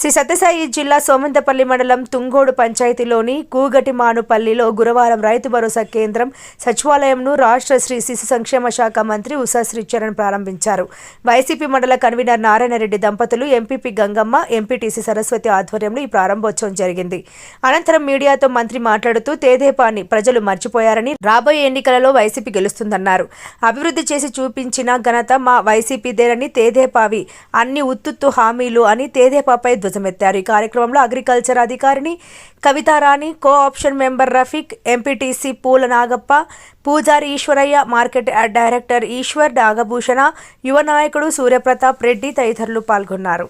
శ్రీ సత్యసాయి జిల్లా సోమంతపల్లి మండలం తుంగోడు పంచాయతీలోని కూగటిమానుపల్లిలో గురువారం రైతు భరోసా కేంద్రం సచివాలయంను రాష్ట్ర శ్రీ శిశు సంక్షేమ శాఖ మంత్రి ఉషా శ్రీచరణ్ ప్రారంభించారు. వైసీపీ మండల కన్వీనర్ నారాయణరెడ్డి దంపతులు ఎంపీపీ గంగమ్మ ఎంపీటీసీ సరస్వతి ఆధ్వర్యంలో ఈ ప్రారంభోత్సవం జరిగింది. అనంతరం మీడియాతో మంత్రి మాట్లాడుతూ తేదేపాన్ని ప్రజలు మర్చిపోయారని రాబోయే ఎన్నికలలో వైసీపీ గెలుస్తుందన్నారు. అభివృద్ధి చేసి చూపించిన ఘనత మా వైసీపీదేనని తేదేపావి అన్ని ఉత్తుత్తు హామీలు అని తేదేపాపై ధ్వజమెత్తారు. ఈ కార్యక్రమంలో అగ్రికల్చర్ అధికారిని Kavitarani co option member Rafiq MPTC Poola Nagappa Pujari Eshwarayya market director Eshwar Nagabhushana యువ నాయకుడు సూర్యప్రతాప్ రెడ్డి తదితరులు పాల్గొన్నారు.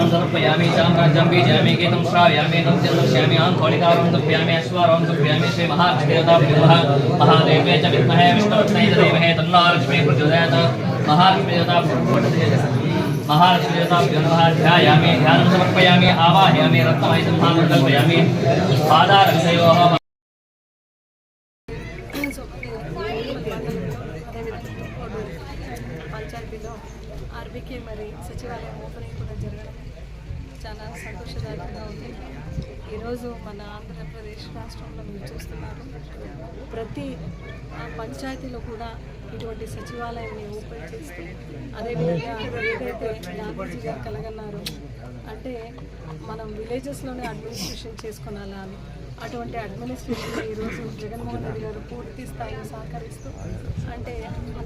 तम समर्पयामि साम्राज्यं बीजामि गीतं श्रावयामि, नृत्यं लक्ष्यामि अहं होलिकावं तुभ्यामि अश्वारं तुभ्यामि श्रीमहालक्ष्मीदेवताभ्युः महादेवे च विद्महे विष्णुरत्नै देवहे तन्नालक्ष्मी प्रचोदयात्। महालक्ष्मीदेवताभ्युः महालक्ष्मीदेवताभ्यो नमः చాలా సంతోషదాయకంగా ఉంది. ఈరోజు మన ఆంధ్రప్రదేశ్ రాష్ట్రంలో మీరు చూస్తున్నారు. ప్రతి పంచాయతీలో కూడా ఇటువంటి సచివాలయాన్ని ఓపెన్ చేస్తూ అదేవిధంగా ఏదైతే గాంధీజీ గారు కలగన్నారో అంటే మనం విలేజెస్లోనే అడ్మినిస్ట్రేషన్ చేసుకోనాలా అని అటువంటి అడ్మినిస్ట్రేషన్ ఈరోజు జగన్మోహన్ రెడ్డి గారు పూర్తి స్థాయిలో సహకరిస్తూ అంటే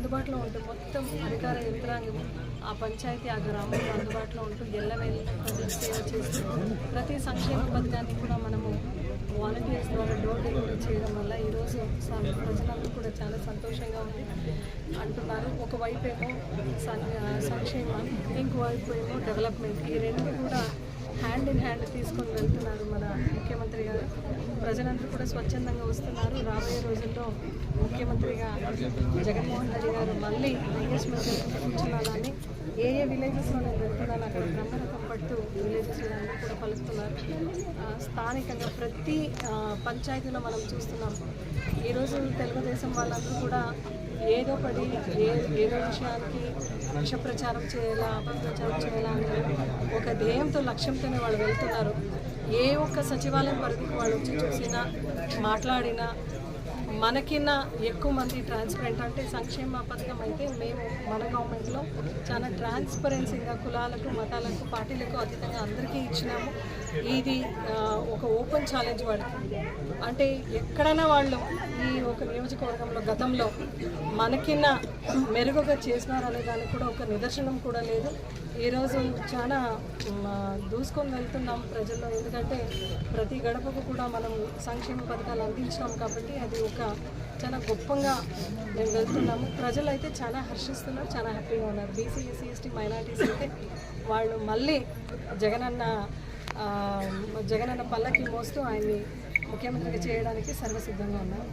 అందుబాటులో ఉంటూ మొత్తం అధికార యంత్రాంగం ఆ పంచాయతీ ఆ గ్రామంలో అందుబాటులో ఉంటూ ఎల్లవేళ ప్రజలకు సేవ చేస్తూ ప్రతి సంక్షేమ పథకాన్ని కూడా మనము వాలంటీర్స్ ద్వారా డోర్ డెలివరీ చేయడం వల్ల ఈరోజు ప్రజలందరూ కూడా చాలా సంతోషంగా ఉంది అంటున్నారు. ఒకవైపు ఏమో సం- సంక్షేమం ఇంకోవైపు ఏమో డెవలప్మెంట్. ఈ రెండు హ్యాండ్ తీసుకొని వెళ్తున్నారు మన ముఖ్యమంత్రి గారు. ప్రజలందరూ కూడా స్వచ్ఛందంగా వస్తున్నారు. రాబోయే రోజుల్లో ముఖ్యమంత్రిగా జగన్మోహన్ రెడ్డి గారు మళ్ళీ ఎంగేజ్మెంట్ కూర్చున్నారని ఏ ఏ విలేజెస్లో నేను వెళ్తున్నాను అక్కడ బ్రహ్మరథం పట్టు విలేజెస్లో కూడా పలుకుతున్నారు. స్థానికంగా ప్రతి పంచాయతీలో మనం చూస్తున్నాం. ఈరోజు తెలుగుదేశం వాళ్ళందరూ కూడా ఏదో పడి ఏ ఏదో విషయానికి విష ప్రచారం చేయాలా అపప్రచారం చేయాలా అని ఒక ధ్యేయంతో లక్ష్యంతోనే వాళ్ళు వెళ్తున్నారు. ఏ ఒక్క సచివాలయం పరిధికి వాళ్ళు వచ్చి చూసినా మాట్లాడినా మనకిన్న ఎక్కువ మంది ట్రాన్స్పరెంట్ అంటే సంక్షేమ పథకం అయితే మేము మన గవర్నమెంట్లో చాలా ట్రాన్స్పరెన్సీగా కులాలకు మతాలకు పార్టీలకు అతీతంగా అందరికీ ఇచ్చినాము. ఇది ఒక ఓపెన్ ఛాలెంజ్ పడుతుంది అంటే ఎక్కడైనా వాళ్ళు ఈ ఒక నియోజకవర్గంలో గతంలో మనకిన్న మెరుగుగా చేసినారనే దానికి కూడా ఒక నిదర్శనం కూడా లేదు. ఈరోజు చాలా దూసుకొని వెళ్తున్నాం ప్రజల్లో. ఎందుకంటే ప్రతి గడపకు కూడా మనం సంక్షేమ పథకాలు అందించాం కాబట్టి అది ఒక చాలా గొప్పగా మేము వెళ్తున్నాము. ప్రజలు అయితే చాలా హర్షిస్తున్నారు చాలా హ్యాపీగా ఉన్నారు. బీసీ ఎస్సీ ఎస్టీ మైనార్టీస్ అయితే వాళ్ళు మళ్ళీ జగనన్న జగనన్న పల్లకి మోస్తూ ఆయన్ని ముఖ్యమంత్రిగా చేయడానికి సర్వసిద్ధంగా ఉన్నారు.